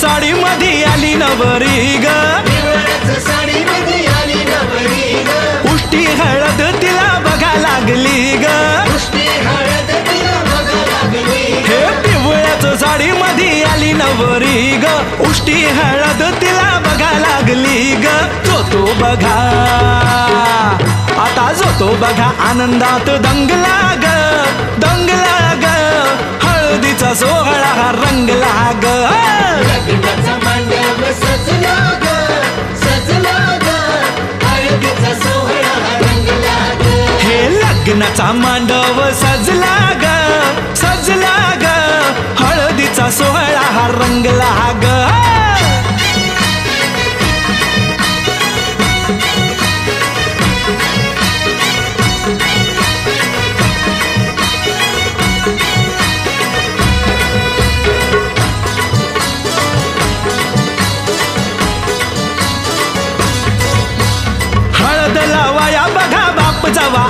साडी मधी आली नवरी ग. उष्टी हळद तिला बघा लागली ग. हे पिवळ्याच साडी मधी आली नवरी ग. उष्टी हळद तिला बघा लागली ग. तो तो बघा. आता जो तो बघा आनंदात दंगला ग. लग्नाचा मांडव सजला ग सजला ग. हळदीचा सोहळा हा रंगला ग. हळद लावाया बघा बाप जावा.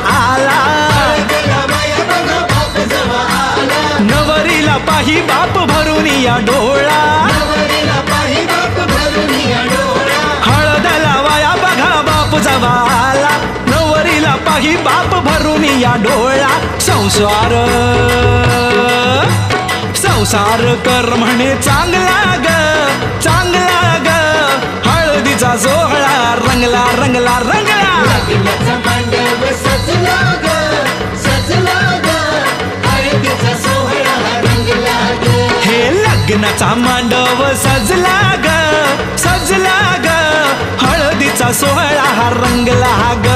पाही बाप भरून या डोळा. नवरीला पाही बाप भरून या डोळा हळद लावाया बघा बाप जवाला. नवरीला पाही बाप भरून या डोळा. संसार संसार कर म्हणे चांगला ग चांगला लग्नाचा सजला ग सजला ग. हळदीचा सोहळा हा रंगला ग.